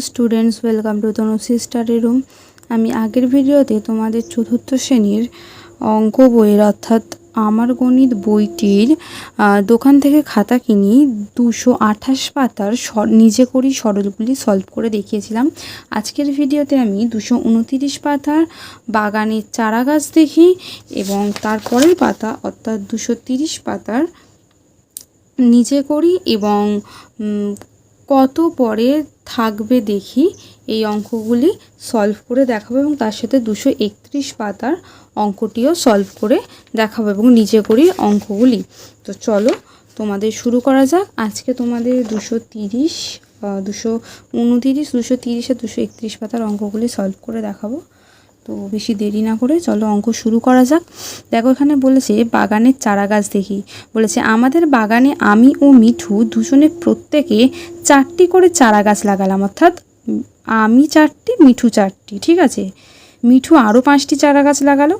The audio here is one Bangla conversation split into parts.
Students welcome to Tanushree study room আমি আগের ভিডিওতে তোমাদের চতুর্থ শ্রেণির অঙ্ক বইয়ের অর্থাৎ আমার গণিত বইটির দোকান থেকে খাতা কিনি দুশো আঠাশ পাতার নিজে করি সরলগুলি সলভ করে দেখিয়েছিলাম। আজকের ভিডিওতে আমি দুশো উনতিরিশ পাতার বাগানের চারা গাছ দেখি এবং তারপরের পাতা অর্থাৎ দুশো তিরিশ পাতার নিজে করি এবং কত পরে থাকবে দেখি এই অঙ্কগুলি সলভ করে দেখাবো এবং তার সাথে দুশো একত্রিশ পাতার অঙ্কটিও সলভ করে দেখাবো এবং নিজে করি অঙ্কগুলি। তো চলো তোমাদের শুরু করা যাক। আজকে তোমাদের দুশো তিরিশ দুশো উনতিরিশ, দুশো তিরিশ আর দুশো একত্রিশ পাতার অঙ্কগুলি সলভ করে দেখাবো। তো বেশি দেরি না করে চলো অঙ্ক শুরু করা যাক। দেখো এখানে বলেছে, বাগানের চারা গাছ দেখি। বলেছে, আমাদের বাগানে আমি ও মিঠু দুজনে প্রত্যেকে চারটি করে চারা গাছ লাগালাম। অর্থাৎ আমি চারটি, মিঠু চারটি, ঠিক আছে? মিঠু আরও পাঁচটি চারা গাছ লাগালো।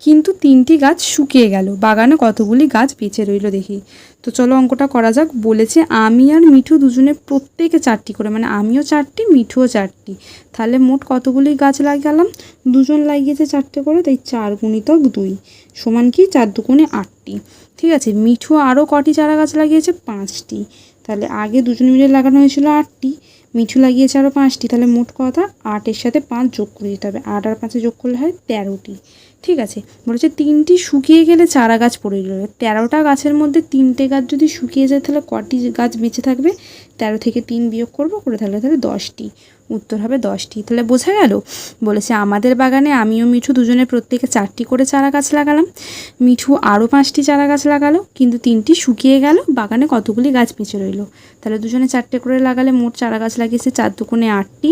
কিন্তু তিনটি গাছ শুকিয়ে গেল। বাগানে কতগুলি গাছ বেঁচে রইল দেখি। তো চলো অঙ্কটা করা যাক। বলেছে, আমি আর মিঠু দুজনে প্রত্যেকে চারটি করে। মানে আমিও চারটি, মিঠুও চারটি। তাহলে মোট কতগুলি গাছ লাগালাম? দুজন লাগিয়েছে চারটে করে, তাই চার গুণিতক দুই। সমান কি? চার দুগুণে আটটি। ঠিক আছে, মিঠু আরও কটি চারা গাছ লাগিয়েছে? পাঁচটি। তাহলে আগে দুজন মিলে লাগানো হয়েছিল আটটি, মিঠু লাগিয়েছে আরও পাঁচটি। তাহলে মোট কথা আটের সাথে পাঁচ যোগ করে দিতে হবে। আট আর পাঁচে যোগ করলে হয় তেরোটি। ঠিক আছে। বলেছে তিনটি শুকিয়ে গেলে চারা গাছ পড়ে গেল। তেরোটা গাছের মধ্যে তিনটে গাছ যদি শুকিয়ে যায় তাহলে কটি গাছ বেঁচে থাকবে? তেরো থেকে তিন বিয়োগ করব করে তাহলে তাহলে দশটি। উত্তর হবে দশটি। তাহলে বোঝা গেল? বলেছে আমাদের বাগানে আমিও মিঠু দুজনে প্রত্যেকে চারটি করে চারা গাছ লাগালাম। মিঠু আরও পাঁচটি চারা গাছ লাগালো, কিন্তু তিনটি শুকিয়ে গেল, বাগানে কতগুলি গাছ বেঁচে রইল? তাহলে দুজনে চারটে করে লাগালে মোট চারা গাছ লাগিয়েছে চার দুগুণে আটটি।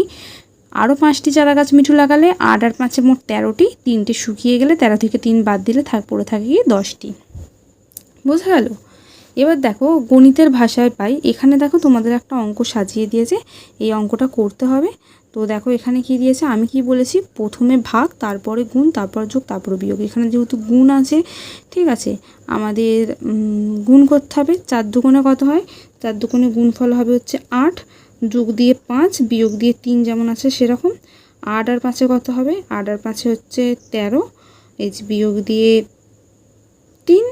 আরও পাঁচটি চারা গাছ মিঠু লাগালে আট আর পাঁচে মোট তেরোটি, তিনটে শুকিয়ে গেলে তেরো থেকে তিন বাদ দিলে থাক পড়ে থাকে গিয়ে দশটি। বোঝা গেল? এবার দেখো গণিতের ভাষায় পাই। এখানে দেখো তোমাদের একটা অঙ্ক সাজিয়ে দিয়েছে, এই অঙ্কটা করতে হবে। তো দেখো এখানে কি দিয়েছে? আমি কি বলেছি? প্রথমে ভাগ, তারপরে গুণ, তারপর যোগ, তারপর বিয়োগ। এখানে যেহেতু গুণ আছে, ঠিক আছে, আমাদের গুণ করতে হবে। চার দুগুণে কত হয়? চার দুগুণে গুণফল হবে হচ্ছে আট। যোগ দিয়ে পাঁচ, বিয়োগ দিয়ে তিন যেমন আছে সেরকম। আট আর পাঁচে কত হবে? আট আর পাঁচে হচ্ছে তেরো। এই যে বিয়োগ দিয়ে তিন,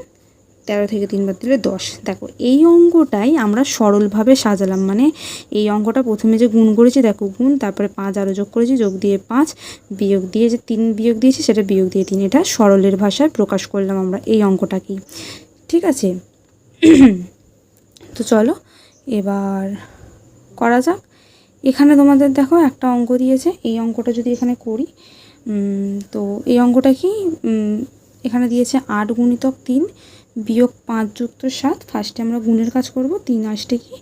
তেরো থেকে তিন বাদ দিলে দশ। দেখো, এই অঙ্কটাই আমরা সরলভাবে সাজালাম। মানে এই অঙ্কটা প্রথমে যে গুণ করেছি, দেখো গুণ, তারপরে পাঁচ আরও যোগ করেছি, যোগ দিয়ে পাঁচ, বিয়োগ দিয়ে যে তিন বিয়োগ দিয়েছি, সেটা বিয়োগ দিয়ে তিন। এটা সরলের ভাষায় প্রকাশ করলাম আমরা এই অঙ্কটাকেই। ঠিক আছে? তো চলো, এবার করা যাক। এখানে তোমাদের দেখো একটা অঙ্ক দিয়েছে। এই অঙ্কটা যদি এখানে করি তো এই অঙ্কটা কি? এখানে দিয়েছে আট গুণিতক তিন বিয়োগ পাঁচ যুক্ত সাত। ফার্স্টে আমরা গুণের কাজ করব। তিন আসতে কি?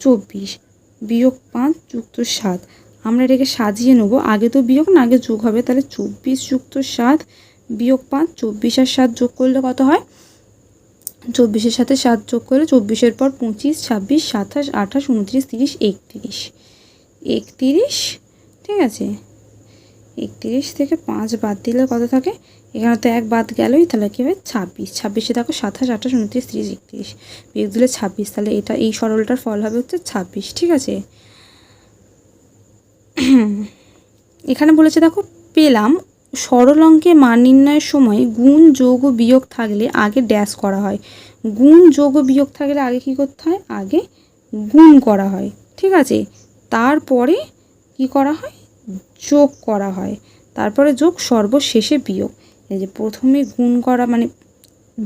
চব্বিশ। বিয়োগ পাঁচ যুক্ত সাত। আমরা এটাকে সাজিয়ে নেব। আগে তো বিয়োগ, না আগে যোগ হবে। তাহলে চব্বিশ যুক্ত সাত বিয়োগ পাঁচ, চব্বিশ আর সাত যোগ করলে কত হয়? চব্বিশের সাথে সাত যোগ করে চব্বিশের পর পঁচিশ, ছাব্বিশ, সাতাশ, আঠাশ, উনত্রিশ, তিরিশ, একত্রিশ। একত্রিশ? ঠিক আছে। একত্রিশ থেকে পাঁচ বাদ দিলে কত থাকে? এখানে তো এক বাদ গেলই, তাহলে কী হবে? ছাব্বিশ। ছাব্বিশে দেখো সাতাশ, আঠাশ, উনত্রিশ, তিরিশ, একত্রিশ। বিয়োগ দিলে ছাব্বিশ, তাহলে এটা, এই সরলটার ফল হবে হচ্ছে ছাব্বিশ, ঠিক আছে? এখানে বলেছে দেখো, পেলাম সরল অঙ্কে মান নির্ণয়ের সময় গুণ, যোগ ও বিয়োগ থাকলে আগে ড্যাশ করা হয়। গুণ, যোগ ও বিয়োগ থাকলে আগে কি করতে হয়? আগে গুণ করা হয়। ঠিক আছে? তারপরে কি করা হয়? যোগ করা হয়। তারপরে যোগ, সর্বশেষে বিয়োগ। এই যে প্রথমে গুণ করা মানে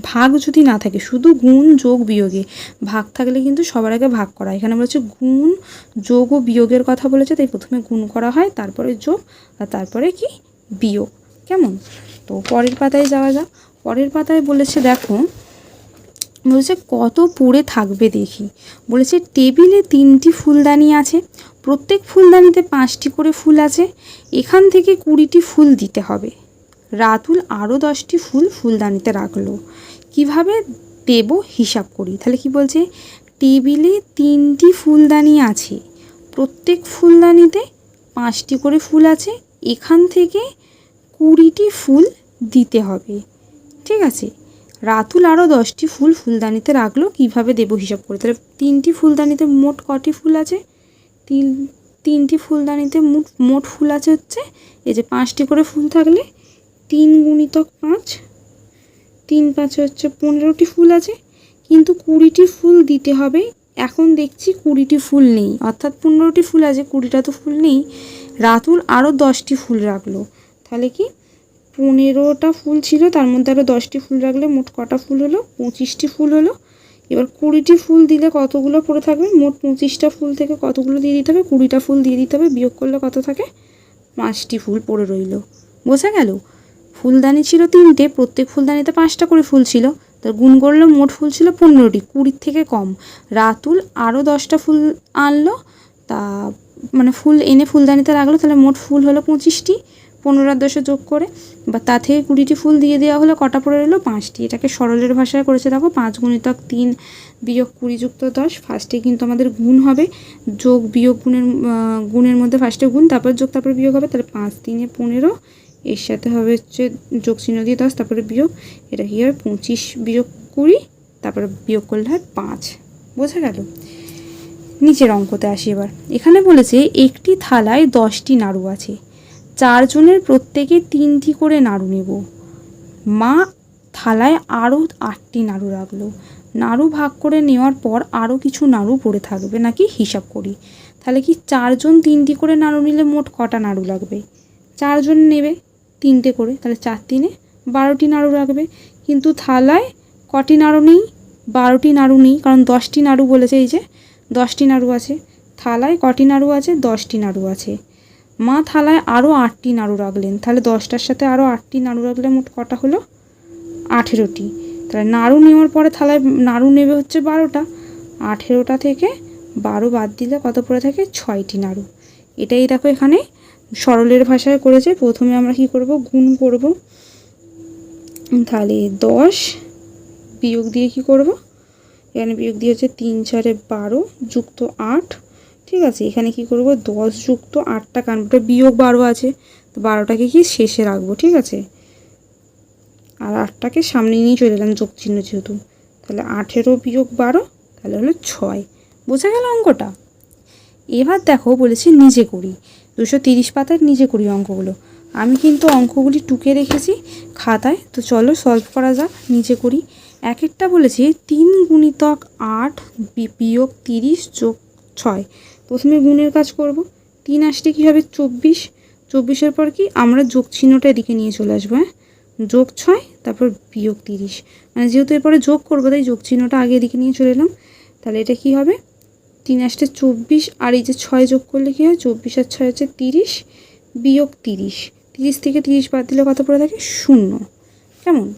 ভাগ যদি না থাকে, শুধু গুণ, যোগ, বিয়োগে। ভাগ থাকলে কিন্তু সবার আগে ভাগ করা। এখানে বলেছে গুণ, যোগ ও বিয়োগের কথা বলেছে, তাই প্রথমে গুণ করা হয়, তারপরে যোগ, আর তারপরে কি? বিয়োগ। কেমন? তো পরের পাতায় যাওয়া যাক। পরের পাতায় বলেছে, দেখো, বলেছে কত পড়ে থাকবে দেখি। বলেছে, টেবিলে তিনটি ফুলদানি আছে, প্রত্যেক ফুলদানিতে পাঁচটি করে ফুল আছে, এখান থেকে কুড়িটি ফুল দিতে হবে। রাতুল আরও দশটি ফুল ফুলদানিতে রাখল। কীভাবে? দেব হিসাব করি। তাহলে কি বলছে? টেবিলে তিনটি ফুলদানি আছে, প্রত্যেক ফুলদানিতে পাঁচটি করে ফুল আছে, এখান থেকে কুড়িটি ফুল দিতে হবে। ঠিক আছে? রাতুল আরও দশটি ফুল ফুলদানিতে রাখল, কীভাবে দেবো হিসাব করে? তাহলে তিনটি ফুলদানিতে মোট কটি ফুল আছে? তিন, তিনটি ফুলদানিতে মোট মোট ফুল আছে হচ্ছে, এই যে পাঁচটি করে ফুল থাকলে তিন গুণিতক পাঁচ, তিন পাঁচ হচ্ছে পনেরোটি ফুল আছে। কিন্তু কুড়িটি ফুল দিতে হবে, এখন দেখছি কুড়িটি ফুল নেই। অর্থাৎ পনেরোটি ফুল আছে, কুড়িটা তো ফুল নেই। রাতুল আরও দশটি ফুল রাখল। তাহলে কি? পনেরোটা ফুল ছিল, তার মধ্যে আরও দশটি ফুল রাখলে মোট কটা ফুল হলো? পঁচিশটি ফুল হলো। এবার কুড়িটি ফুল দিলে কতগুলো পড়ে থাকবে? মোট পঁচিশটা ফুল থেকে কতগুলো দিয়ে দিতে হবে? কুড়িটা ফুল দিয়ে দিতে হবে। বিয়োগ করলে কত থাকে? পাঁচটি ফুল পড়ে রইল। বোঝা গেল? ফুলদানি ছিল তিনটে, প্রত্যেক ফুলদানিতে পাঁচটা করে ফুল ছিল। তো গুণ করলে মোট ফুল ছিল পনেরোটি, কুড়ির থেকে কম। রাতুল আরও দশটা ফুল আনলো। তা মানে ফুল এনে ফুলদানিতে রাখল, তাহলে মোট ফুল হলো পঁচিশটি। পনেরো দশে যোগ করে, বা তা থেকে কুড়িটি ফুল দিয়ে দেওয়া হলো কটা পড়ে রইল? পাঁচটি। এটাকে সরলের ভাষায় করেছে। দেখো, পাঁচ গুণিতক তিন বিয়োগ কুড়ি যুক্ত দশ ফার্স্টে কিন্তু আমাদের গুণ হবে। যোগ বিয়োগ গুণের গুণের মধ্যে ফার্স্টে গুণ, তারপর যোগ, তারপর বিয়োগ হবে। তাহলে পাঁচ তিনে পনেরো, এর সাথে হবে হচ্ছে যোগ চিহ্ন দিয়ে দশ, তারপরে বিয়োগ, এটা কি হবে? পঁচিশ বিয়োগ কুড়ি, তারপরে বিয়োগ করলে হয় পাঁচ। বোঝা গেল? নিচের অঙ্কতে আসি এবার। এখানে বলেছে, একটি থালায় দশটি নাড়ু আছে। চারজনের প্রত্যেকে তিনটি করে নাড়ু নেব। মা থালায় আরও আটটি নাড়ু রাখল। নাড়ু ভাগ করে নেওয়ার পর আরও কিছু নাড়ু পড়ে থাকবে নাকি হিসাব করি। তাহলে কি চারজন তিনটি করে নাড়ু নিলে মোট কটা নাড়ু লাগবে? চারজন নেবে তিনটে করে, তাহলে চার তিনে বারোটি নাড়ু রাখবে। কিন্তু থালায় কটি নাড়ু নেই? বারোটি নাড়ু নেই, কারণ দশটি নাড়ু বলেছে এই যে, দশটি নাড়ু আছে। থালায় কটি নাড়ু আছে? দশটি নাড়ু আছে। মা থালায় আরও আটটি নাড়ু রাখলেন তাহলে দশটার সাথে আরও আটটি নাড়ু রাখলে মোট কটা হলো? আঠেরোটি। তাহলে নাড়ু নেওয়ার পরে থালায় নাড়ু নেবে হচ্ছে বারোটা। আঠেরোটা থেকে বারো বাদ দিলে কত পড়ে থাকে? ছয়টি নাড়ু। এটাই দেখো এখানে সরলের ভাষায় করেছে। প্রথমে আমরা কি করব? গুণ করব। তাহলে দশ বিয়োগ দিয়ে কি করব? এখানে বিয়োগ দিয়ে হচ্ছে তিন চারে বারো, যুক্ত আট। ঠিক আছে, এখানে কি করব? দশ যুক্ত আটটা কানবোটা বিয়োগ বারো আছে, তো বারোটাকে কি শেষে রাখব, ঠিক আছে? আর আটটাকে সামনে নিয়ে চলে এলাম যোগ চিহ্ন যেহেতু। তাহলে আঠেরো বিয়োগ বারো, তাহলে হলো ছয়। বোঝা গেল অঙ্কটা? এবার দেখো, বলেছি নিজে করি। দুশো তিরিশ পাতার নিজে করি অঙ্কগুলো। আমি কিন্তু অঙ্কগুলি টুকে রেখেছি খাতায়, তো চলো সলভ করা যাক, নিজে করি। এক একটা বলেছি তিন গুণিতক আট বিয়োগ তিরিশ যোগ ছয়। প্রথমে গুণের কাজ করব। তিন আসলে কী হবে চব্বিশ। চব্বিশের পর কি? আমরা যোগ চিহ্নটা এদিকে নিয়ে চলে আসব হ্যাঁ? যোগ ছয়, তারপর বিয়োগ তিরিশ। মানে যেহেতু এরপরে যোগ করব, তাই যোগ চিহ্নটা আগে এদিকে নিয়ে চলে এলাম। তাহলে এটা কি হবে? তিন আসতে চব্বিশ, আর এই যে ছয় যোগ করলে কী হয়? চব্বিশ আর ছয় হচ্ছে তিরিশ, বিয়োগ তিরিশ। তিরিশ থেকে তিরিশ বাদ দিলে কত পড়ে থাকে? শূন্য। কেমন?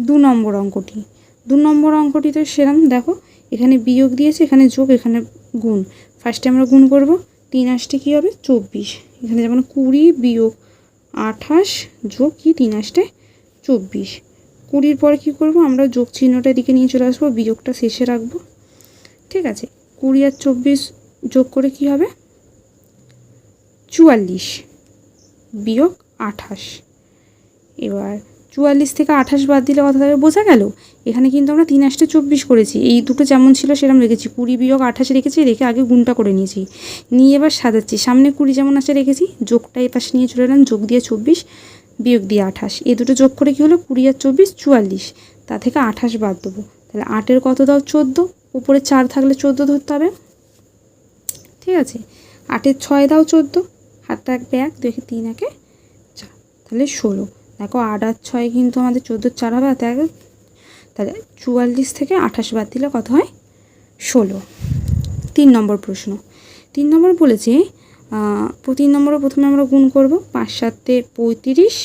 দু নম্বর অঙ্কটি। দু নম্বর অঙ্কটি তো সেরাম, দেখো, এখানে বিয়োগ দিয়েছে, এখানে যোগ, এখানে গুণ। ফার্স্টে আমরা গুণ করব। তিন আসতে কী হবে? চব্বিশ। এখানে যেমন কুড়ি বিয়োগ আঠাশ যোগ কি? তিন আসতে চব্বিশ। কুড়ির পর কী করব? আমরা যোগ চিহ্নটা এদিকে নিয়ে চলে আসব, বিয়োগটা শেষে রাখব। ঠিক আছে? কুড়ি আর চব্বিশ যোগ করে কি হবে? চুয়াল্লিশ বিয়োগ আঠাশ। এবার চুয়াল্লিশ থেকে আঠাশ বাদ দিলে কথা থাকবে বোঝা গেল। এখানে কিন্তু আমরা তিন আসতে চব্বিশ করেছি। এই দুটো যেমন ছিল সেরকম রেখেছি। কুড়ি বিয়োগ আঠাশ রেখেছি, রেখে আগে গুণটা করে নিয়েছি। নিয়ে এবার সাজাচ্ছি। সামনে কুড়ি যেমন আসে রেখেছি, যোগটা এই পাশে নিয়ে চলে এলাম, যোগ দিয়ে চব্বিশ, বিয়োগ দিয়ে আঠাশ। এই দুটো যোগ করে কী হলো? কুড়ি আর চব্বিশ, চুয়াল্লিশ। তা থেকে আঠাশ বাদ দেবো। তাহলে আটের কত দাও? চোদ্দ। উপরে চার থাকলে চোদ্দ ধরতে হবে। ঠিক আছে? আটের ছয় দাও চোদ্দ। হাতটা এক ব্যাগ দেখে তিন, একে চার। তাহলে ষোলো। দেখো আট আর ছয় কিন্তু আমাদের চোদ্দোর চার হবে এক তাহলে চুয়াল্লিশ থেকে আঠাশ বাদ দিলে কত হয়? ষোলো। তিন নম্বর প্রশ্ন। তিন নম্বর বলেছে তিন নম্বরে প্রথমে আমরা গুণ করব, পাঁচ সাতে পঁয়ত্রিশ,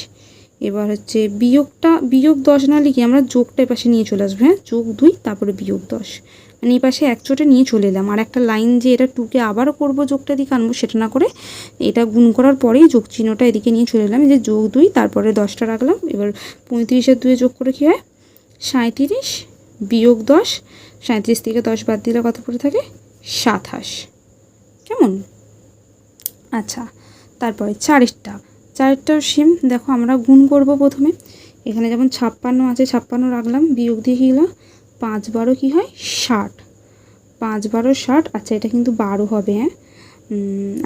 এবার হচ্ছে বিয়োগটা, বিয়োগ দশ না লিখে আমরা যোগটা এপাশে নিয়ে চলে আসব হ্যাঁ? যোগ দুই, তারপরে বিয়োগ দশ। মানে এই পাশে এক চোটে নিয়ে চলে এলাম। আর একটা লাইন যে এটা টুকে আবারও করব যোগটা দিকে আনব সেটা না করে এটা গুণ করার পরেই যোগ চিহ্নটা এদিকে নিয়ে চলে এলাম। যে যোগ দুই, তারপরে দশটা রাখলাম। এবার পঁয়ত্রিশের দুয়ে যোগ করে কী হয়? সাঁত্রিশ বিয়োগ দশ সাঁত্রিশ থেকে দশ বাদ দিলে কত পড়ে থাকে? সাতাশ। কেমন? আচ্ছা তারপরে চারেরটা। চারেরটাও সেম দেখো আমরা গুণ করব প্রথমে। এখানে যেমন ছাপ্পান্ন আছে, ছাপ্পান্ন রাখলাম, বিয়োগ দিয়ে হলো? পাঁচ বারো কী হয়? ষাট। পাঁচ বারো, ষাট। আচ্ছা এটা কিন্তু বারো হবে হ্যাঁ?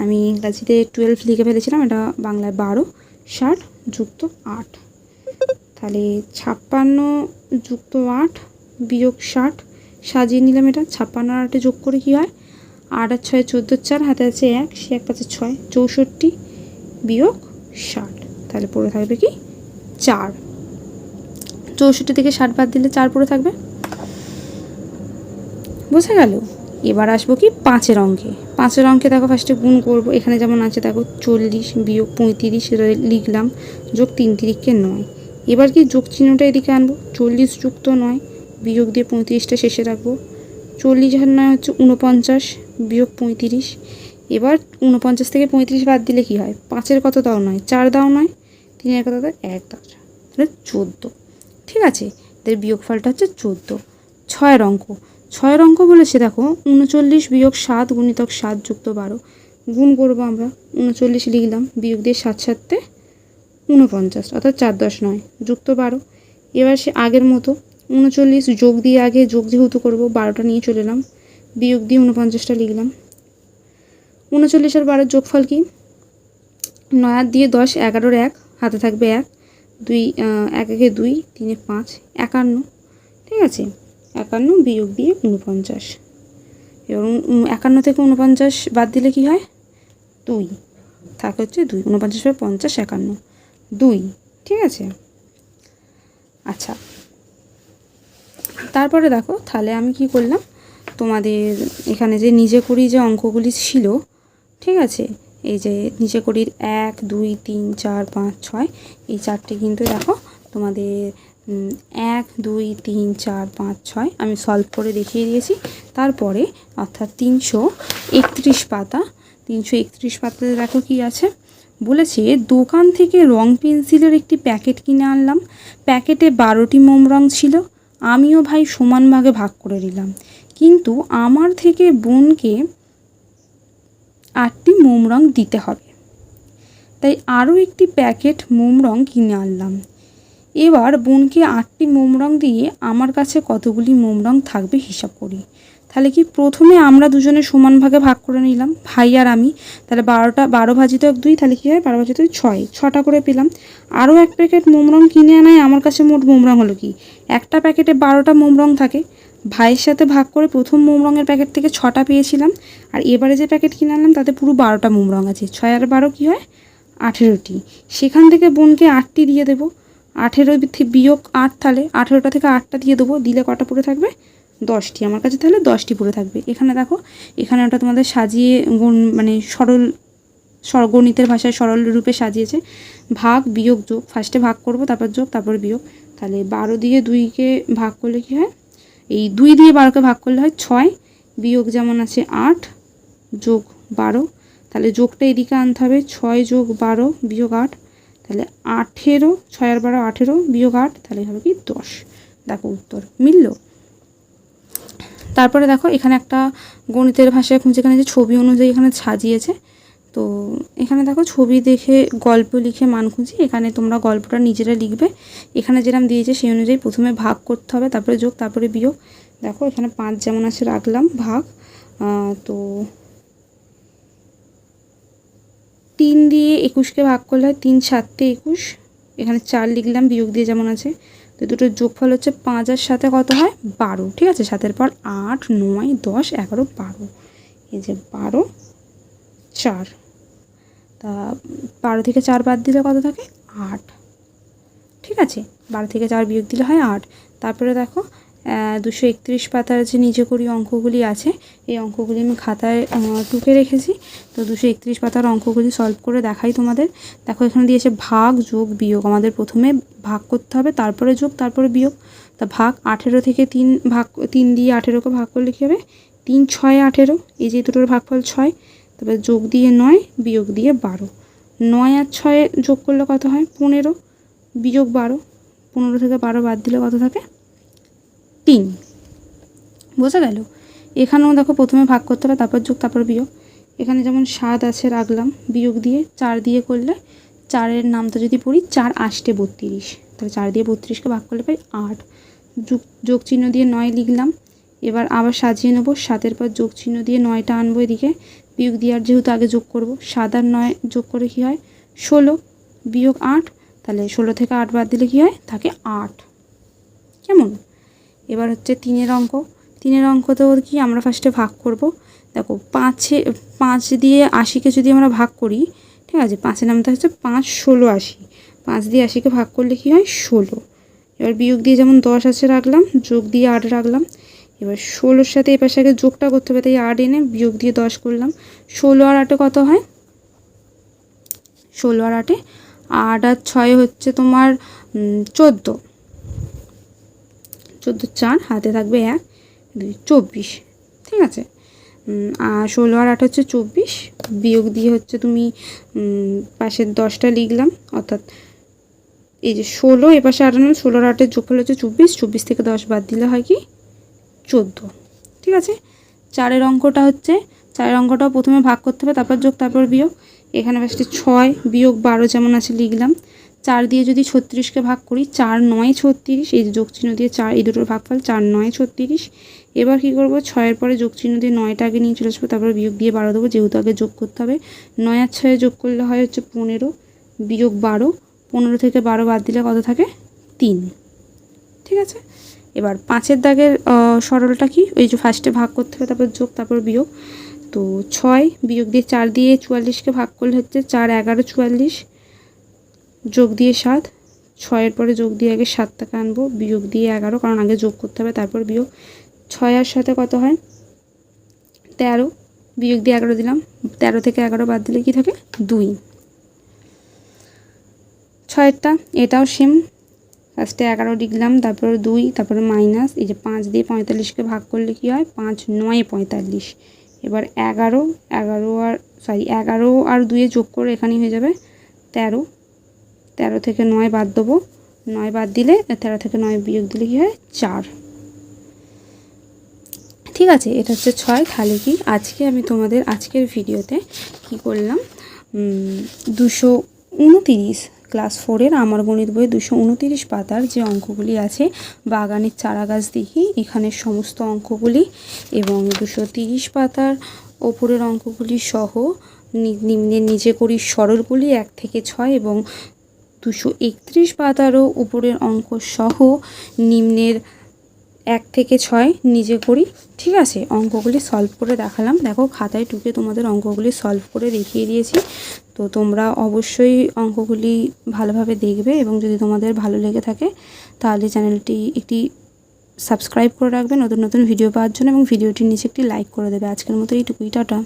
আমি ইংরাজিতে টুয়েলভ লিখে ফেলেছিলাম, এটা বাংলায় বারো, ষাট যুক্ত আট। তাহলে ছাপ্পান্ন যুক্ত আট বিয়োগ ষাট, সাজিয়ে নিলাম এটা। ছাপ্পান্ন আটে যোগ করে কী হয়? আট আর ছয় চোদ্দ, চার হাতে আছে এক, সে এক পাচ্ছে ছয়, চৌষট্টি বিয়োগ ষাট। তাহলে পড়ে থাকবে কি? চার। চৌষট্টি থেকে ষাট বাদ দিলে চার পড়ে থাকবে? বোঝা গেল? এবার আসব কি পাঁচের অঙ্কে। পাঁচের অঙ্কে দেখো ফার্স্টে গুণ করব। এখানে যেমন আছে, দেখো চল্লিশ বিয়োগ পঁয়ত্রিশ লিখলাম, যোগ তিন তিরিখকে নয়। এবার কি যোগ চিহ্নটা এদিকে আনব? চল্লিশ যুক্ত নয়, বিয়োগ দিয়ে পঁয়ত্রিশটা শেষে রাখব। চল্লিশ আর নয় হচ্ছে উনপঞ্চাশ বিয়োগ পঁয়ত্রিশ। এবার উনপঞ্চাশ থেকে পঁয়ত্রিশ বাদ দিলে কি হয়? পাঁচের কত দাও নয়? চার দাও নয়, তিনের কত দাও এক দাও তাহলে চোদ্দ। ঠিক আছে? এদের বিয়োগফলটা হচ্ছে চোদ্দ। ছয়ের অঙ্ক। ছয়ের অঙ্ক বলেছে, দেখো, উনচল্লিশ বিয়োগ সাত গুণিতক সাত যুক্ত বারো। গুণ করব আমরা, উনচল্লিশ লিখলাম, বিয়োগ দিয়ে সাত সাততে উনপঞ্চাশ, অর্থাৎ চার দশ নয়, যুক্ত বারো। এবার সে আগের মতো, উনচল্লিশ যোগ দিয়ে আগে, যোগ যেহেতু করব, বারোটা নিয়ে চলে এলাম, বিয়োগ দিয়ে উনপঞ্চাশটা লিখলাম। উনচল্লিশ আর বারোর যোগফল কি? নয় আর দিয়ে দশ, এগারোর এক, হাতে থাকবে এক, দুই এক একে দুই, তিনে পাঁচ, একান্ন, ঠিক আছে? একান্ন বিয়োগ দিয়ে উনপঞ্চাশ এবং একান্ন থেকে উনপঞ্চাশ বাদ দিলে কি হয়? দুই। থাকে হচ্ছে দুই। উনপঞ্চাশ বাই পঞ্চাশ, একান্ন। দুই। ঠিক আছে? আচ্ছা। তারপরে দেখো, তাহলে আমি কি করলাম? তোমাদের এখানে যে নিজে করি যে অঙ্কগুলি ছিল, ঠিক আছে? এই যে নিচে করির এক, দুই, তিন, চার, পাঁচ, ছয়, এই চারটে কিন্তু দেখো তোমাদের এক, দুই, তিন, চার, পাঁচ, ছয়। আমি সলভ করে দেখিয়ে দিয়েছি। তারপরে অর্থাৎ তিনশো একত্রিশ পাতা। তিনশো একত্রিশ পাতাতে দেখো কি আছে? বলেছে, দোকান থেকে রং পেন্সিলের একটি প্যাকেট কিনে আনলাম। প্যাকেটে বারোটি মোম রং ছিল। আমিও ভাই সমান ভাগে ভাগ করে নিলাম। কিন্তু আমার থেকে বোনকে আটটি মোম রং দিতে হবে। তাই আরও একটি প্যাকেট মোম রং কিনে আনলাম। এবার বোনকে আটটি মোম রং দিয়ে আমার কাছে কতগুলি মোম রং থাকবে হিসাব করি। তাহলে কি প্রথমে আমরা দুজনে সমান ভাগে ভাগ করে নিলাম? ভাই আর আমি। তাহলে বারোটা, বারো ভাজিত এক দুই, তাহলে কী হয়? বারো ভাজিত ছয়। ছটা করে পেলাম। আরও এক প্যাকেট মোম রং কিনে আনায় আমার কাছে মোট মোম রং হলো কি? একটা প্যাকেটে বারোটা মোম রং থাকে। ভাইয়ের সাথে ভাগ করে প্রথম মোম রঙের প্যাকেট থেকে ছটা পেয়েছিলাম। আর এবারে যে প্যাকেট কিনে আনলাম, তাতে পুরো বারোটা মোম রং আছে। ছয় আর বারো কী হয়? আঠেরোটি। সেখান থেকে বোনকে আটটি দিয়ে দেবো। আঠেরো বিয়োগ আট তাহলে আঠেরোটা থেকে আটটা দিয়ে দেবো। দিলে কটা পড়ে থাকবে? দশটি। আমার কাছে তাহলে দশটি পড়ে থাকবে। এখানে দেখো, এখানে ওটা তোমাদের সাজিয়ে গুণ মানে সরল সর- গণিতের ভাষায় সরল রূপে সাজিয়েছে। ভাগ, বিয়োগ, যোগ। ফার্স্টে ভাগ করব, তারপর যোগ, তারপর বিয়োগ। তাহলে বারো দিয়ে দুইকে ভাগ করলে কি হয়? এই দুই দিয়ে বারোকে ভাগ করলে হয় ছয়। বিয়োগ যেমন আছে আট, যোগ বারো। তাহলে যোগটা এদিকে আনতে হবে। ছয় যোগ বারো, বিয়োগ আট। তাহলে আঠেরো ছয় আর বারো আঠেরো, বিয়োগ আট, তাহলে হবে কি দশ। দেখো উত্তর মিলল। তারপরে দেখো এখানে একটা গণিতের ভাষায় খুঁজে এখানে যে ছবি অনুযায়ী এখানে সাজিয়েছে। তো এখানে দেখো ছবি দেখে গল্প লিখে মান খুঁজি, এখানে তোমরা গল্পটা নিজেরা লিখবে। এখানে যেরকম দিয়েছে সেই অনুযায়ী প্রথমে ভাগ করতে হবে, তারপরে যোগ, তারপরে বিয়োগ। দেখো এখানে পাঁচ যেমন আছে, রাখলাম ভাগ। তো তিন দিয়ে একুশকে ভাগ করলে হয় তিন সাতটে একুশ। এখানে চার লিখলাম, বিয়োগ দিয়ে যেমন আছে। তো দুটোর যোগফল হচ্ছে পাঁচ আর সাথে কত হয়? বারো। ঠিক আছে? সাতের পর আট, নয়, দশ, এগারো, বারো। এই যে বারো, চার। তা বারো থেকে চার বাদ দিলে কত থাকে? আট। ঠিক আছে? বারো থেকে চার বিয়োগ দিলে হয় আট। তারপরে দেখো দুশো একত্রিশ পাতার যে নিচে করি অঙ্কগুলি আছে, এই অঙ্কগুলি আমি খাতায় টুকে রেখেছি। তো দুশো একত্রিশ পাতার অঙ্কগুলি সলভ করে দেখাই তোমাদের। দেখো, এখানে দিয়েছে ভাগ যোগ বিয়োগ। আমাদের প্রথমে ভাগ করতে হবে, তারপরে যোগ, তারপরে বিয়োগ। তা ভাগ আঠেরো থেকে তিন, ভাগ তিন দিয়ে আঠেরোকে ভাগ করলে কী হবে? তিন, ছয়, আঠেরো। এই যে দুটোর ভাগফল ছয়, তারপরে যোগ দিয়ে নয়, বিয়োগ দিয়ে বারো। নয় আর ছয়ে যোগ করলে কত হয়? পনেরো। বিয়োগ বারো। পনেরো থেকে বারো বাদ দিলে কত থাকে? তিন। বোঝা গেল? এখানেও দেখো প্রথমে ভাগ করতে হবে, তারপর যোগ, তারপর বিয়োগ। এখানে যেমন সাত আছে রাখলাম, বিয়োগ দিয়ে চার দিয়ে করলে চারের নামটা যদি পড়ি, চার আষ্টে বত্রিশ। তাহলে চার দিয়ে বত্রিশকে ভাগ করলে পাই আট। যোগ যোগ চিহ্ন দিয়ে নয় লিখলাম, এবার আবার সাজিয়ে নেব, সাতের পর যোগ চিহ্ন দিয়ে নয়টা আনব এদিকে। বিয়োগ দিয়ে আর যেহেতু আগে যোগ করব, সাত আর নয় যোগ করে কী হয়? ষোলো, বিয়োগ আট, তাহলে ষোলো থেকে আট বাদ দিলে কী হয়? থাকে আট। কেমন? এবার হচ্ছে তিনের অঙ্ক। তিনের অঙ্কতেও কি আমরা ফার্স্টে ভাগ করব। দেখো, পাঁচে, পাঁচ দিয়ে আশিকে যদি আমরা ভাগ করি, ঠিক আছে, পাঁচের নামটা হচ্ছে পাঁচ, ষোলো, আশি। পাঁচ দিয়ে আশিকে ভাগ করলে কী হয়? ষোলো। এবার বিয়োগ দিয়ে যেমন দশ আছে রাখলাম, যোগ দিয়ে আট রাখলাম। এবার ষোলোর সাথে এ পাশে আগে যোগটা করতে হবে, তাই আট এনে বিয়োগ দিয়ে দশ করলাম। ষোলো আর আটে কত হয়? ষোলো আর আটে। আট আর ছয় হচ্ছে তোমার চোদ্দ। চোদ্দ চার, হাতে থাকবে এক, দুই, চব্বিশ। ঠিক আছে? আর ষোলো আর আট হচ্ছে চব্বিশ। বিয়োগ দিয়ে হচ্ছে তুমি পাশের দশটা লিখলাম। অর্থাৎ এই যে ষোলো, এ পাশে আটান্ন ষোলো আর আটের যোগফল হচ্ছে চব্বিশ। চব্বিশ থেকে দশ বাদ দিলে হয় কি? চোদ্দ। ঠিক আছে? চারের অঙ্কটা হচ্ছে, চারের অঙ্কটাও প্রথমে ভাগ করতে হবে, তারপর যোগ, তারপর বিয়োগ। এখানে ফার্স্টে ছয়, বিয়োগ বারো যেমন আছে লিখলাম। চার দিয়ে যদি ছত্রিশকে ভাগ করি, চার নয় ছত্রিশ, এই যোগ চিহ্ন দিয়ে চার, এই দুটোর ভাগফল চার নয় ছত্রিশ। এবার কী করব? ছয়ের পরে যোগ চিহ্ন দিয়ে নয়টা আগে নিয়ে চলে আসব, তারপর বিয়োগ দিয়ে বারো দেবো, যেহেতু আগে যোগ করতে হবে। নয় আর ছয়ে যোগ করলে হয় হচ্ছে পনেরো, বিয়োগ বারো, পনেরো থেকে বারো বাদ দিলে কত থাকে? তিন। ঠিক আছে? এবার পাঁচের দাগের সরলটা কি? ওই যে ফার্স্টে ভাগ করতে হবে, তারপর যোগ, তারপর বিয়োগ। তো ছয় বিয়োগ দিয়ে চার দিয়ে চুয়াল্লিশকে ভাগ করলে হচ্ছে চার, এগারো, চুয়াল্লিশ। যোগ দিয়ে সাত, ছয়ের পরে যোগ দিয়ে আগে সাতটাকে আনব, বিয়োগ দিয়ে এগারো, কারণ আগে যোগ করতে হবে, তারপর বিয়োগ। ছয় আর সাথে কত হয়? তেরো, বিয়োগ দিয়ে এগারো দিলাম, তেরো থেকে এগারো বাদ দিলে কি থাকে? দুই। ছয়েরটা, এটাও সেম ফার্স্টে এগারো লিখলাম, তারপর দুই, তারপরে মাইনাস এই যে পাঁচ দিয়ে পঁয়তাল্লিশকে ভাগ করলে কি হয়? পাঁচ, নয়, পঁয়তাল্লিশ। এবার এগারো এগারো আর সরি এগারো আর দুয়ে যোগ করে এখানেই হয়ে যাবে তেরো। তেরো থেকে নয় বাদ দেবো। নয় বাদ দিলে তেরো থেকে নয় বিয়োগ দিলে কী হয়? চার। ঠিক আছে, এটা হচ্ছে ছয়। তাহলে কি আজকে আমি তোমাদের আজকের ভিডিওতে কি করলাম? দুশো উনতিরিশ ক্লাস ফোরের আমার গণিত বইয়ে দুশো উনতিরিশ পাতার যে অঙ্কগুলি আছে, বাগানের চারা গাছ দেখি, এখানের সমস্ত অঙ্কগুলি এবং দুশো তিরিশ পাতার ওপরের অঙ্কগুলি সহ নিম্নের নিচে করি সরলগুলি এক থেকে ছয় এবং দুশো একত্রিশ পাতারও উপরের অঙ্ক সহ নিম্নের এক থেকে ছয় নিজে করি। ঠিক আছে, অঙ্কগুলি সলভ করে দেখালাম। দেখো, খাতায় টুকে তোমাদের অঙ্কগুলি সলভ করে দেখিয়ে দিয়েছি। তো তোমরা অবশ্যই অঙ্কগুলি ভালোভাবে দেখবে এবং যদি তোমাদের ভালো লেগে থাকে, তাহলে চ্যানেলটি একটি সাবস্ক্রাইব করে রাখবে। নতুন নতুন ভিডিও পাওয়ার জন্য এবং ভিডিওটির নিচে একটি লাইক করে দেবে। আজকের মতো এইটুকুই, টাটা।